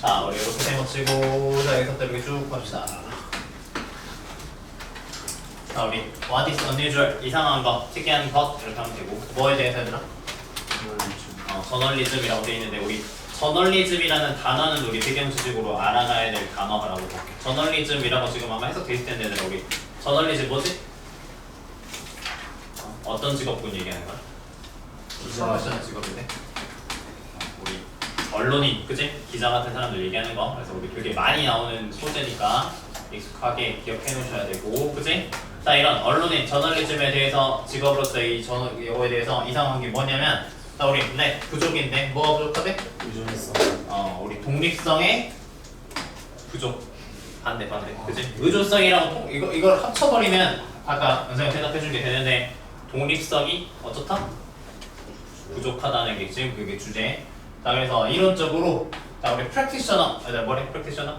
자 우리 이렇게 세모 치고 자 여기서 또 이렇게 쭉 갑시다 자 우리 what is unusual 이상한 것 특이한 것 이렇게 하면 되고 뭐에 대해서 얘들아? 어, 저널리즘이라고 돼 있는데 우리 저널리즘이라는 단어는 우리 비경수직으로 알아가야 될 단어라고 볼게. 저널리즘이라고 지금 아마 해석돼 있을 텐데 얘들아, 우리 저널리즘 뭐지? 어, 어떤 직업군 얘기하는 거야? 기자하시는 직업인데 어, 우리 언론인 그지? 기자 같은 사람들 얘기하는 거 그래서 우리 되게 많이 나오는 소재니까 익숙하게 기억해 놓으셔야 되고 그지? 자 이런 언론인 저널리즘에 대해서 직업으로서의 저 이거에 대해서 이상한 게 뭐냐면 자 우리 네 부족인데 뭐가 부족하대? 의존했어. 어 우리 독립성의 부족 반대 반대 그지? 의존성이라고 통, 이거 이걸 합쳐버리면 아까 연생이 대답해 준 게 되는데 독립성이 어떻다? 부족하다는 게 지금 그게 주제. 자 그래서 이론적으로 자 우리 프랙티셔너, 아, 뭐래 프랙티셔너?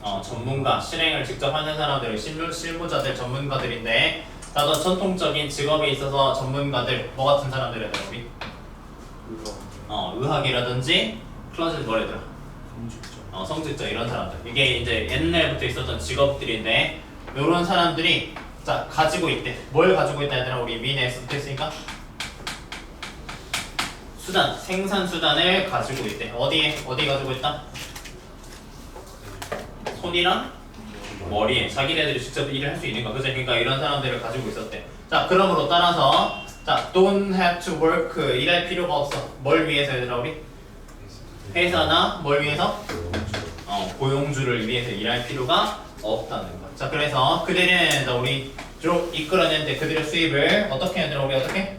어 전문가. 실행을 직접 하는 사람들을 실무 실무자들 전문가들인데 나도 전통적인 직업에 있어서 전문가들 뭐 같은 사람들이야 우리? 어 의학이라든지 클러즈 뭐래더라 어 성직자 이런 사람들. 이게 이제 옛날부터 있었던 직업들인데 이런 사람들이 자 가지고 있대. 뭘 가지고 있다 얘들아 우리 미네에 썼으니까 수단 생산 수단을 가지고 있대. 어디에 어디 가지고 있다? 손이랑 머리에. 자기네들이 직접 일을 할 수 있는 거. 그죠? 그러니까 이런 사람들을 가지고 있었대. 자 그러므로 따라서 자 don't have to work 일할 필요가 없어. 뭘 위해서 얘들아 우리? 회사나 뭘 위해서? 어, 고용주를 위해서 일할 필요가 없다는 거. 자, 그래서 그들은 자, 우리 주로 이끌어내는데 그들의 수입을 어떻게 되나 우리 어떻게?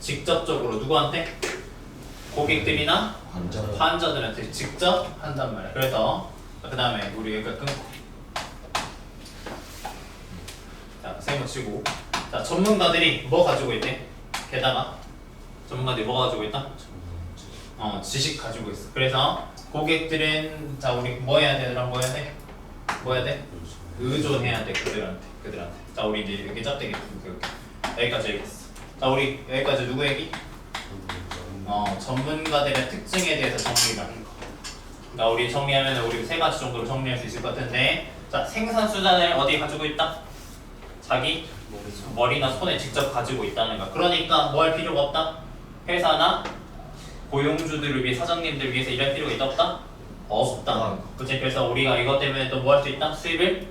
직접적으로 누구한테? 고객들이나 환자. 환자들한테 직접 한단 말이야. 그래서 그 다음에 우리 여기까지 끊고 자, 세모 치고 자, 전문가들이 뭐 가지고 있대? 게다가 전문가들이 뭐 가지고 있다? 어, 지식 가지고 있어. 그래서 고객들은 자 우리 뭐 해야 되더라? 뭐 해야 돼? 뭐 해야 돼? 의존해야 돼 그들한테 그들한테. 자 우리 이제 이렇게 그, 여기까지 얘기했어. 자 우리 여기까지 누구 얘기? 어 전문가들의 특징에 대해서 거. 자 우리 정리하면 우리 세 가지 정도로 정리할 수 있을 것 같은데 자 생산 수단을 어디 가지고 있다? 자기 머리나 손에 직접 가지고 있다는 거. 그러니까 뭐 할 필요가 없다? 회사나 고용주들을 위해 사장님들 위해서 일할 필요가 있다 없다? 없다. 그치? 그래서 우리가 이것 때문에 또 뭐 할 수 있다? 수입을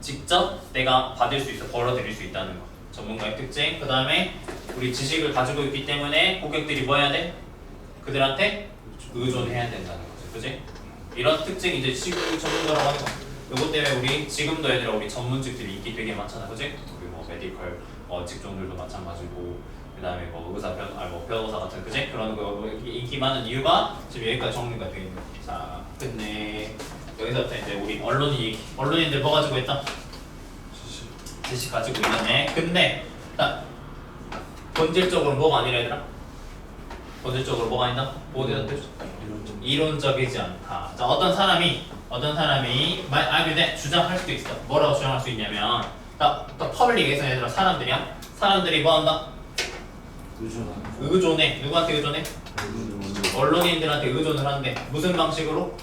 직접 내가 받을 수 있어 벌어들일 수 있다는 거. 전문가의 특징. 그 다음에 우리 지식을 가지고 있기 때문에 고객들이 뭐 해야 돼? 그들한테 의존해야 된다는 거지. 그치? 이런 특징이 이제 지금 전문가라고 하는 거. 이것 때문에 우리 지금도 얘들아 우리 전문직들이 인기 되게 많잖아. 그치? 우리 뭐 메디컬 어, 직종들도 마찬가지고 그다음에 뭐 의사 변, 아니 뭐 변호사 같은 그제 그런 거 인기, 인기 많은 이유가 지금 여기까지 정리가 되어 있는 거. 자, 근데 여기서부터 이제 우리 언론이 언론인들 뭐 가지고 있다? 지식 가지고 있네. 근데 딱 본질적으로 뭐가 아니라 얘들아? 본질적으로 뭐가 아니다? 뭐가 아니다? 이론적이지 않다. 자, 어떤 사람이 어떤 사람이 말 아근데 주장할 수도 있어. 뭐라고 주장할 수 있냐면 딱, 딱 퍼블릭에서 얘들아 사람들이야. 사람들이 뭐 한다? 의존하는. 의존해. 누구한테 의존해? 언론인들한테 의존을 한대. 무슨 방식으로?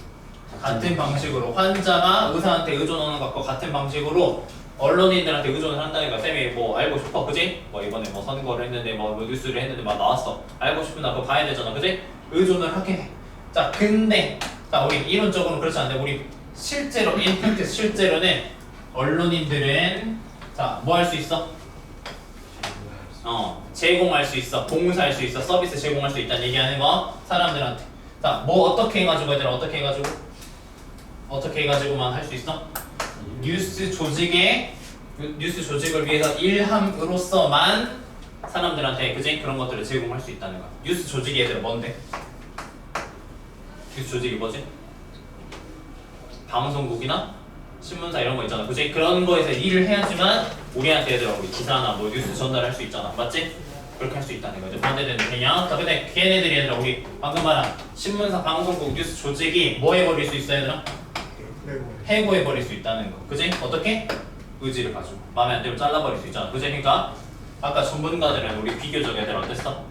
같은 방식으로 환자가 의사한테 의존하는 것과 같은 방식으로 언론인들한테 의존을 한다니까 쌤이 뭐 알고 싶어 그지? 뭐 이번에 뭐 선거를 했는데 뭐 뉴스를 했는데 막 나왔어 알고 싶으면 나 그거 봐야 되잖아 그지? 의존을 하게 해. 자 근데 자 우리 이론적으로는 그렇지 않은데 우리 실제로 인팩트 실제로는 언론인들은 자 뭐 할 수 있어? 어 제공할 수 있어 봉사할 수 있어 서비스 제공할 수 있다는 얘기하는 거 사람들한테 자 뭐 어떻게 해가지고 얘들아 어떻게 해가지고 어떻게 해가지고만 할 수 있어 뉴스 조직의 뉴스 조직을 위해서 일함으로써만 사람들한테 그지 그런 것들을 제공할 수 있다는 거야 뉴스 조직이 얘들아 뭔데 뉴스 조직이 뭐지 방송국이나 신문사 이런 거 있잖아. 그지? 그런 거에서 일을 해야지만 우리한테 얘들아 우리 기사나 뭐 뉴스 전달할 수 있잖아. 맞지? 그렇게 할 수 있다는 거죠. 반대되는 개념. 자, 근데 걔네들이 얘들아 우리 방금 말한 신문사, 방송국, 뉴스 조직이 뭐 해버릴 수 있어 얘들아? 해고해 버릴 수 있다는 거. 그지? 어떻게? 의지를 가지고. 마음에 안 들면 잘라 버릴 수 있잖아. 그지? 그러니까 아까 전문가들은 우리 비교적 애들 어땠어?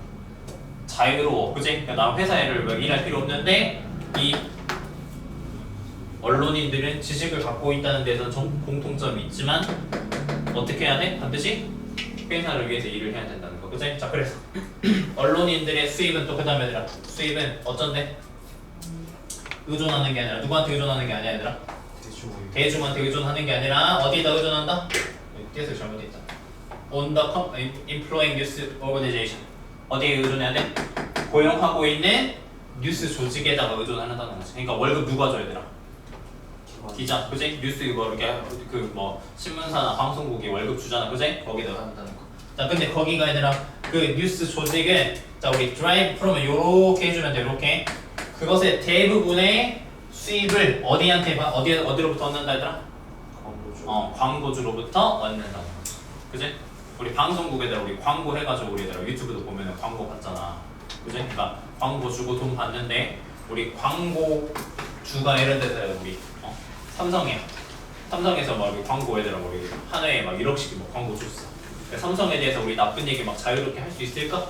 자유로워 그지? 그러니까 나 회사 일을 뭐 일할 필요 없는데 이 언론인들은 지식을 갖고 있다는 데서 좀 공통점이 있지만 어떻게 해야 돼? 반드시 회사를 위해서 일을 해야 된다는 거 그지? 자 그래서 언론인들의 수입은 또 그 다음에 얘들아 수입은 어쩐데? 의존하는 게 아니라 누구한테 의존하는 게 아니야 얘들아 대중한테 의존하는 게 아니라 어디에다 의존한다? 잘못돼 있다. On the com- employing news organization 어디에 의존해야 돼? 고용하고 있는 뉴스 조직에다가 의존한다는 거지. 그러니까 월급 누가 줘야 되나? 기자, 그지? 뉴스 이거 이렇게 그 뭐 신문사나 방송국이 월급 주잖아, 그지? 거기다가 한다는 거. 자, 근데 거기가 아니라 그 뉴스 조직은 자 우리 드라이브 프로면 요렇게 해주면 돼, 요렇게. 그것의 대부분의 수입을 어디한테 봐? 어디 어디로부터 얻는다 얘들아? 광고주 어, 광고주로부터 얻는다는 거지. 그지? 우리 방송국에다가 우리 광고 해가지고 우리들아 유튜브도 보면은 광고 받잖아. 그지? 그러니까 광고 주고 돈 받는데 우리 광고 주가 예를 들어서 우리 어, 삼성이야. 삼성에서 막 우리 광고 애들아 우리 한 해에 막 1억씩 뭐 광고 줬어. 그러니까 삼성에 대해서 우리 나쁜 얘기 막 자유롭게 할 수 있을까?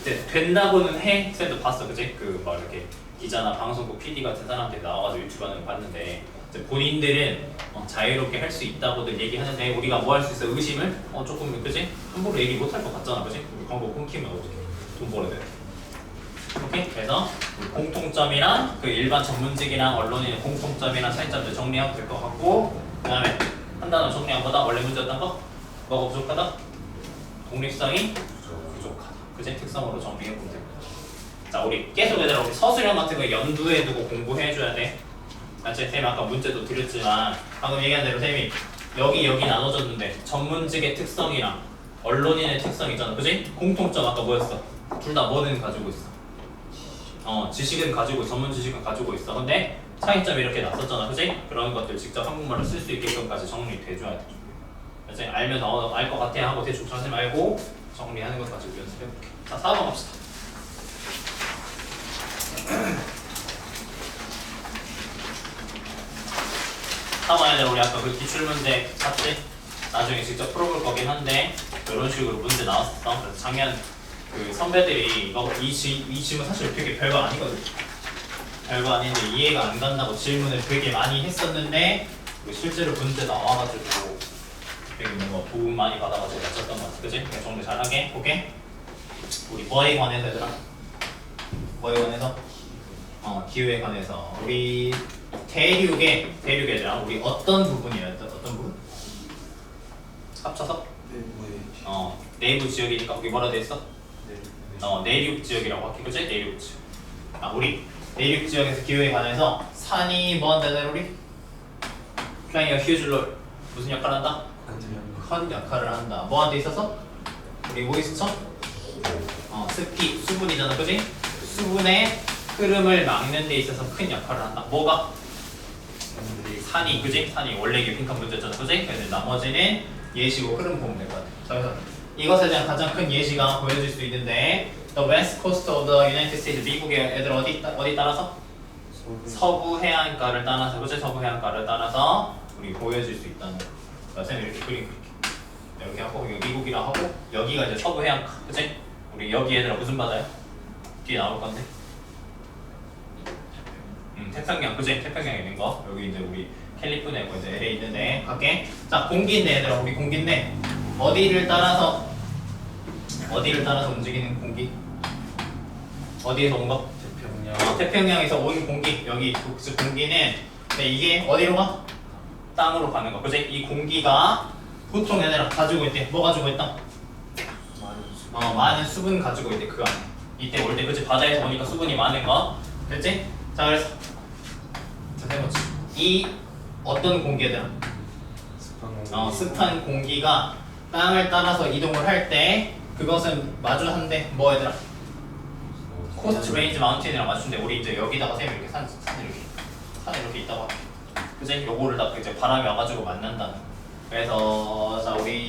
이제 된다고는 해. 쌤도 봤어, 그지? 그막 이렇게 기자나 방송국 PD 같은 사람들이 나와가지고 유튜브 하는 거 봤는데 이제 본인들은 어, 자유롭게 할 수 있다고들 얘기하는데 우리가 뭐 할 수 있어? 의심을? 어 조금 그지? 함부로 얘기 못 할 것 같잖아, 그지? 우리 광고 끊기면 어떻게 돈 벌어야 돼? 오케이? 그래서 공통점이랑 그 일반 전문직이랑 언론인의 공통점이랑 차이점들 정리하면 될 것 같고 그 다음에 한 단어 정리한 거다 원래 문제였던 거? 뭐가 부족하다? 독립성이 부족하다. 그제 특성으로 정리해 보면 됩니다. 자, 우리 계속 얘들아 우리 서술형 같은 거 연두에 두고 공부해 줘야 돼. 맞지? 쌤 아까 문제도 드렸지만 방금 얘기한 대로 쌤이 여기 여기 나눠졌는데 전문직의 특성이랑 언론인의 특성 있잖아. 그지? 공통점 아까 뭐였어? 둘 다 뭐는 가지고 있어. 어, 지식은 가지고 전문 지식은 가지고 있어. 근데 차이점이 이렇게 났었잖아. 그지? 그런 것들 직접 한국말로 쓸 수 있게끔까지 정리돼 줘야 돼. 그치? 알면 어, 알것 같아 하고 대충 자세 말고 정리하는 것 가지고 연습해볼게. 자, 4번 갑시다. 사번에 우리 아까 그 기출문제 봤지? 나중에 직접 풀어볼 거긴 한데 이런 식으로 문제 나왔었어. 그래서 작년 그 선배들이 이거 이, 지, 이 질문 사실 되게 별거 아니거든. 별거 아닌데 이해가 안 간다고 질문을 되게 많이 했었는데 그 실제로 문제 나와가지고 되게 뭔가 도움 많이 받아가지고 맞췄던 것 같아. 그지? 정리 잘하게. 오케이? 우리 뭐에 관해서 얘들아? 뭐에 관해서? 어, 기후에 관해서. 우리 대륙의, 대륙이 아니라 우리 어떤 부분이야? 어떤, 어떤 부분? 합쳐서? 네 어, 내부 지역이니까 거기 뭐라 돼 있어? 네 어, 내륙 지역이라고 할게. 그지? 내륙 지역. 아, 우리 내륙 지역에서 기후에 관해서 산이 뭐 한다는 우리? huge role. 무슨 역할을 한다? 큰 역할을 한다. 뭐한테 있어서? 우리 모이스처? 어, 습기, 수분이잖아, 그지? 수분의 흐름을 막는 데 있어서 큰 역할을 한다. 뭐가? 산이, 그지? 산이 원래 이게 빈칸 문제잖아, 그지? 그래서 나머지는 예시고 흐름 보면 될 것 같아. 자, 그래서 이것에 대한 가장 큰 예시가 보여질 수 있는데 The West Coast of the United States, 미국의 애들 어디, 따- 어디 따라서? 서부 해안가를 따라서 그치 서부 해안가를 따라서 우리 보여질 수 있다는 거. 자, 쌤 이렇게 그림 그릴게. 이렇게 하고 여기 미국이라 하고 여기가 이제 서부 해안가, 그치? 우리 여기 얘들아 무슨 바다야? 뒤에 나올 건데. 음, 태평양, 그치? 태평양 있는 거. 여기 이제 우리 캘리포니아고 이제 LA 있는데 갈게. 자, 공기인데 얘들아 우리 공기인데 어디를 따라서 어디를 따라서 움직이는 공기? 어디에서 온 거? 태평양 어, 태평양에서 온 공기 여기 그 공기는 근데 이게 어디로 가? 땅으로 가는 거. 그지? 이 공기가 보통 얘네랑 가지고 있대. 뭐 가지고 있다? 많은 수어 많은 수분 가지고 있대 그 안에. 이때 올 때 그지? 바다에서 오니까 수분이 많은 거. 됐지? 자 그래서 자 해보지. 이 어떤 공기 얘들아? 습한 공기 어 습한 공기가 땅을 따라서 이동을 할 때 그것은 마주한대 뭐 얘들아? 코스트 레인지 마운틴이랑 맞춘데 우리 이제 여기다가 쌤이 이렇게 산, 산 이렇게 산 이렇게 있다고 할게. 그지? 요거를 다 이제 바람이 와가지고 만난다는 거. 그래서 자 우리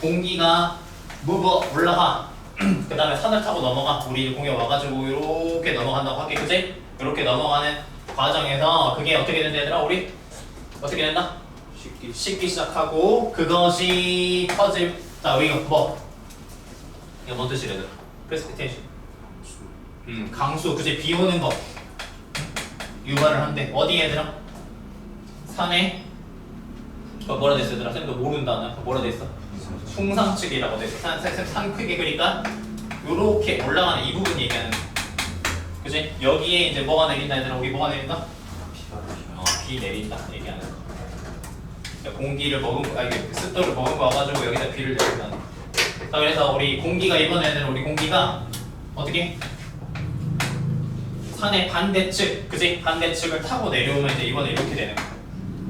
공기가 무버 올라가 그 다음에 산을 타고 넘어가 우리 공기 와가지고 이렇게 넘어간다고 할게 그지? 이렇게 넘어가는 과정에서 그게 어떻게 된다 얘들아? 우리 어떻게 된다? 식기. 식기 시작하고 그것이 퍼질 자 이거 뭐? 이거 뭔 뜻이래 얘들아? precipitation 음 강수. 그제 비 오는 거 유발을 한대. 어디 얘들아? 산에? 그거 뭐라 됐어 얘들아? 쌤도 모른다. 나 뭐라 됐어? 풍상측이라고 돼서 산, 산, 산 크게 그러니까 요렇게 올라가는 이 부분 얘기하는 거 그지? 여기에 이제 뭐가 내린다 얘들아 우리 뭐가 내린다? 어, 비 내린다 얘기하는 거 그러니까 공기를 먹은 거, 아니 그 습도를 먹은 거 와가지고 여기다 비를 내린다는 거 자, 그래서 우리 공기가 이번에는 우리 공기가 어떻게? 산의 반대측, 그지? 반대측을 타고 내려오면 이제 이번에 이렇게 되는 거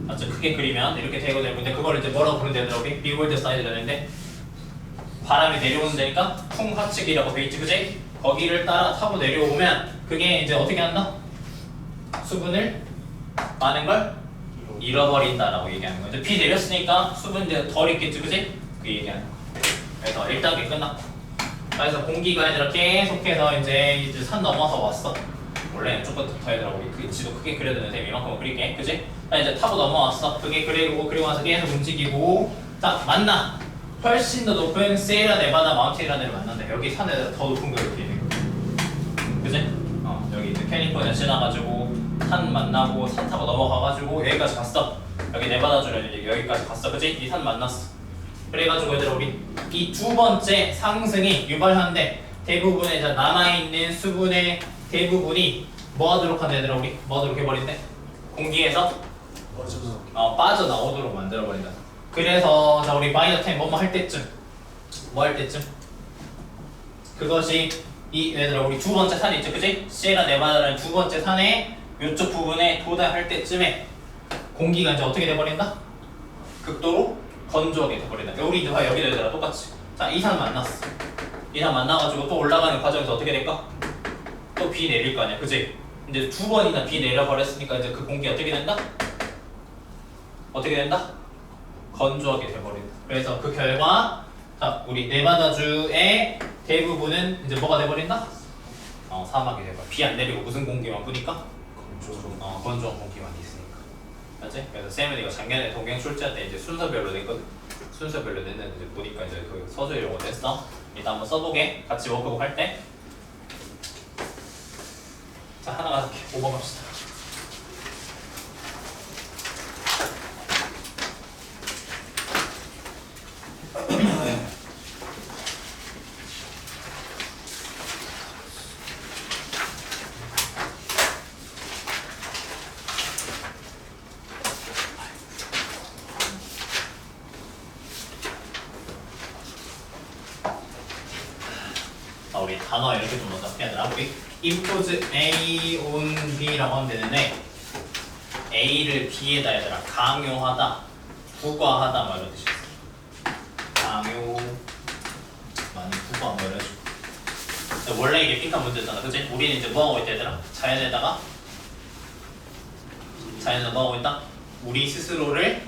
맞죠? 크게 그리면 이렇게 되고 되고 근데 그걸 이제 뭐라고 부르는 데더라 우리? 비월드 사이드 되는데 바람이 내려오는 데니까 풍하측이라고 돼 있지 그지? 거기를 따라 타고 내려오면 그게 이제 어떻게 한다? 수분을 많은 걸 잃어버린다라고 얘기하는 거죠. 비 내렸으니까 수분 이제 덜 있겠지 그지? 그 얘기하는 거. 그래서 1단계 끝났고. 그래서 공기가 얘들아 계속해서 이제 이제 산 넘어서 왔어. 원래 조금 더 얘들아 우리 그 지도 크게 그려야 되는데 이만큼 그릴게 그지? 자 이제 타고 넘어왔어. 그게 그리고 그리고 와서 계속 움직이고. 자 만나. 훨씬 더 높은 세이라 네바다 마운틴이라는 데를 만난다. 여기 산에 더 높은 거 이렇게 있는 거 그지? 어 여기 이제 캘리포니아 지나가지고 산 만나고 산 타고 넘어가가지고 여기까지 갔어. 여기 네바다주를 이제 여기까지 갔어. 그지? 이 산 만났어. 그래가지고 얘들아 우리 이 두 번째 상승이 유발하는데 대부분의 이제 남아있는 수분의 대부분이 뭐 하도록 한다 얘들아 우리. 뭐 하도록 해버린대? 공기에서? 어, 빠져나오도록 만들어버린다. 그래서 자 우리 마이너 10 뭐뭐 할 때쯤? 뭐 할 때쯤? 그것이 이 얘들아 우리 두 번째 산 있죠 그지? 시에라 네바다라는 두 번째 산의 이쪽 부분에 도달할 때쯤에 공기가 이제 어떻게 돼버린다? 극도로 건조하게 돼버린다 우리 이제 봐 여기다 얘들아 똑같이 자이 산 만났어 이 산 만나가지고 또 올라가는 과정에서 어떻게 될까? 또 비 내릴 거 아니야 그지? 이제 두 번이나 비 내려버렸으니까 이제 그 공기 어떻게 된다? 어떻게 된다? 건조하게 돼버린다. 그래서 그 결과 자 우리 네바다주의 대부분은 이제 뭐가 돼버린다? 어 사막이 돼버. 비안 내리고 무슨 공기만 뿌니까? 건조 어 건조한 공기만 있으니까. 맞지? 그래서 쌤은 이거 작년에 동경 출제할 때 이제 순서별로 냈거든. 순서별로 냈는데 이제 보니까 이제 그 서술 거 냈어. 일단 한번 써보게. 같이 워크북 할 때. 자 하나가 5번 갑시다. 아, 우리 단어 이렇게 우리 impose A on B라고 하면 되는데 A를 B에다 얘들아 강요하다, 부과하다 뭐 이런 뜻이 있어. 강요 많이 부과 뭐 이런 식으로. 원래 이게 빈칸 문제잖아, 그치? 우리는 이제 뭐 하고 있다 얘들아? 자연에다가 자연에다 뭐 하고 있다? 우리 스스로를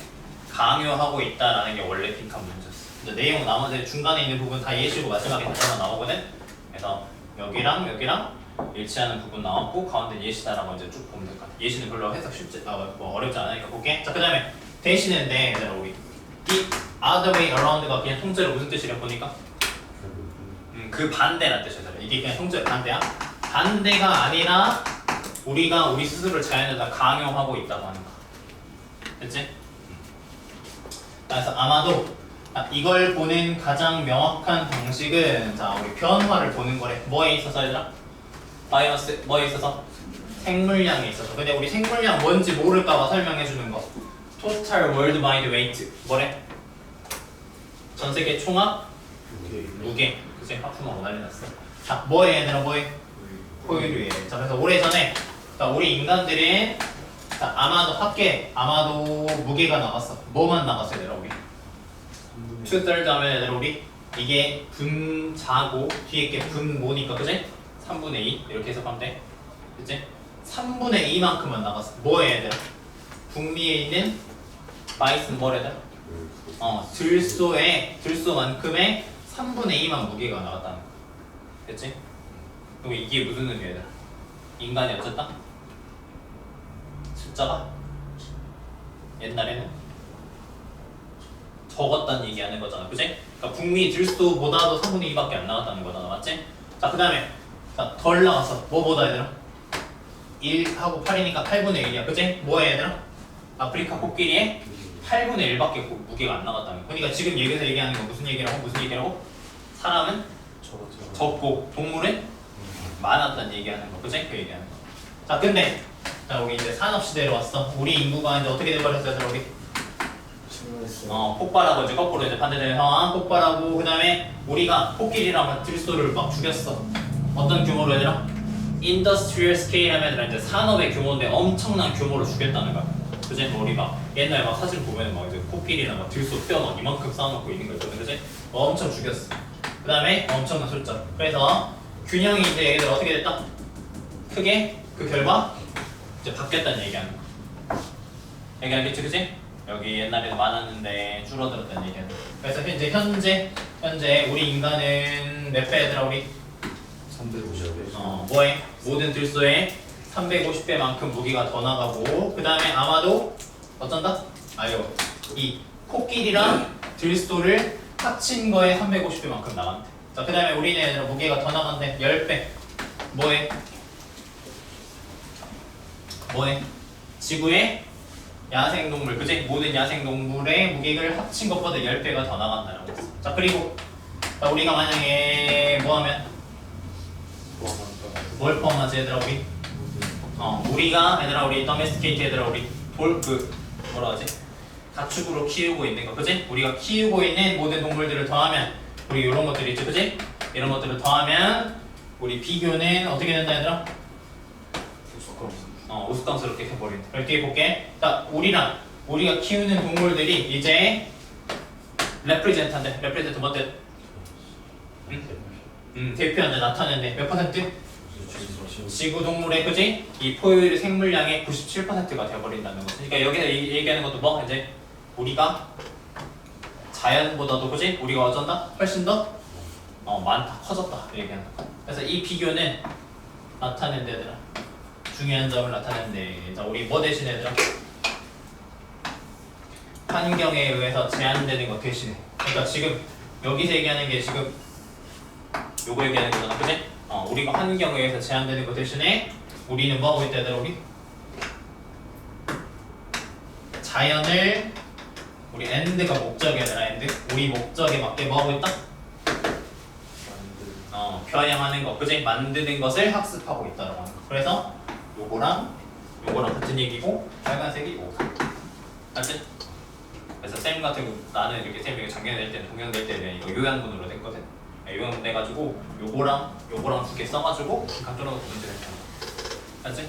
강요하고 있다라는 게 원래 빈칸 문제였어. 근데 내용 나머지 중간에 있는 부분 다 예시고 마지막에 다시 나오거든. 그래서 여기랑 여기랑 일치하는 부분 나왔고 가운데 예시다라고 이제 쭉 보면 될 것 같아. 예시는 별로 해석 쉽지 아, 뭐 어렵지 않으니까 볼게. 자 그다음에 대신인데 얘들아 우리 이 other way around가 그냥 통째로 무슨 뜻이래 보니까 음, 그 반대란 뜻이잖아. 이게 그냥 통째로 반대야. 반대가 아니라 우리가 우리 스스로를 자연에다 강요하고 있다고 하는 거. 됐지? 그래서 아마도 아, 이걸 보는 가장 명확한 방식은 자 우리 변화를 보는 거래. 뭐에 있어서 얘들아? 마이너스 뭐에 있어서? 생물량에 있어서. 근데 우리 생물량 뭔지 모를까봐 설명해 주는 거. Total Worldwide Weight 뭐래? 전 세계 총합 무게. 그치? 하품하고 난리 났어. 자 뭐에 얘들아 뭐에? 포유류에. 자 그래서 오래 전에 자, 우리 인간들은 자, 아마도 합계 아마도 무게가 나왔어. 뭐만 나왔어 얘들아 우리? 투썰 하면 얘들아 우리 이게 분자고 뒤에 게 분모니까 그지? 3분의 2 이렇게 해석하면 돼 그지? 3분의 2만큼만 나갔어 뭐해 얘들아? 북미에 있는 바이슨 뭐래들? 어 들소의 들소만큼의 3분의 2만 무게가 나갔다는 거 됐지? 그럼 이게 무슨 의미야 얘들아? 인간이 어쨌다? 숫자가 옛날에는 적었다는 얘기 하는 거잖아, 그지? 그러니까 북미 들수보다도 3분의 2밖에 안 나왔다는 거잖아, 맞지? 자, 그 다음에 자, 덜 나왔어. 뭐보다 얘들아? 1하고 8이니까 8분의 1이야. 그치? 뭐야 얘들아? 아프리카 코끼리의 8분의 1밖에 무게가 안 나갔다는 거. 그러니까 지금 여기서 얘기하는 건 무슨 얘기라고? 무슨 얘기라고? 사람은 저거 적고 동물은 많았다는 얘기하는 거. 그치? 그 얘기하는 거. 자, 근데 자, 여기 이제 산업시대로 왔어. 우리 인구가 이제 어떻게 돼버렸어, 얘들아? 우리? 어, 폭발하고 이제 거꾸로 이제 반대되는 상황 폭발하고 그 다음에 우리가 코끼리랑 들소를 막 죽였어 어떤 규모로 얘들아? 인더스트리얼 스케일 하면 이제 산업의 규모인데 엄청난 규모로 죽였다는 거야 그지? 뭐 우리 막 옛날에 막 사진 보면 막 이제 코끼리랑 막 들소 뼈 막 이만큼 쌓아놓고 있는 거 있거든 그지? 엄청 죽였어 그 다음에 엄청난 숫자 그래서 균형이 이제 얘들 어떻게 됐다? 크게 그 결과 이제 바뀌었다는 얘기하는 거 얘기하겠지 그지? 여기 옛날에는 많았는데 줄어들었다는 얘기야. 그래서 현재 현재 현재 우리 인간은 몇 배 얘들아 우리 350배 어 뭐해 모든 들소의 350배만큼 무기가 더 나가고 그 다음에 아마도 어쩐다? 아유 이 코끼리랑 들소를 합친 거에 350배만큼 나간대. 자 그 다음에 우리는 얘들아 무게가 더 나간대 10배. 뭐해? 뭐해? 지구의 야생동물, 그지? 모든 야생동물의 무게를 합친 것보다 10배가 더 나간다라고 했어. 자, 그리고 자, 우리가 만약에 뭐 하면 뭘 포함하지 얘들아 우리? 어, 우리가 얘들아 우리 더메스티케이트 얘들아 우리 볼그 뭐라 하지? 가축으로 키우고 있는 거, 그지? 우리가 키우고 있는 모든 동물들을 더하면 우리 이런 것들이 있지, 그지? 이런 것들을 더하면 우리 비교는 어떻게 된다 얘들아? 어, 우스꽝스럽게 해버린다. 이렇게 볼게. 자, 우리랑 우리가 키우는 동물들이 이제 레프리젠트한데, 레프리젠트 뭔데? 음, 대표한테 나타내는데 몇 퍼센트? 지구 동물의 그지? 이 포유류 생물량의 97%가 되어버린다는 거지. 그러니까 여기서 이- 얘기하는 것도 뭐 이제 우리가 자연보다도 그지? 우리가 어쩐다? 훨씬 더 어, 많다, 커졌다 이 얘기하는 거. 그래서 이 비교는 나타낸 데들아 중요한 점을 나타내는데 자 우리 뭐 대신 얘들아? 환경에 의해서 제한되는 것 대신에 그러니까 지금 여기서 얘기하는 게 지금 요거 얘기하는 거잖아 그지? 어, 우리가 환경에 의해서 제한되는 것 대신에 우리는 뭐 하고 있다 얘들아 우리? 자연을 우리 엔드가 목적이 아니라 엔드 우리 목적에 맞게 뭐 하고 있다? 어, 표현하는 거, 그지? 만드는 것을 학습하고 있다라고 하는 거. 그래서 요거랑 요거랑 같은 얘기고 빨간색이 오. 알지? 그래서 쌤 같은 경우 나는 이렇게 쌤 이거 작년에 낼 때는 동영 낼 때는 이거 요양분으로 됐거든. 네, 요양분 내가지고 요거랑 요거랑 두 개 써가지고 각도로 문제를 했잖아. 알지?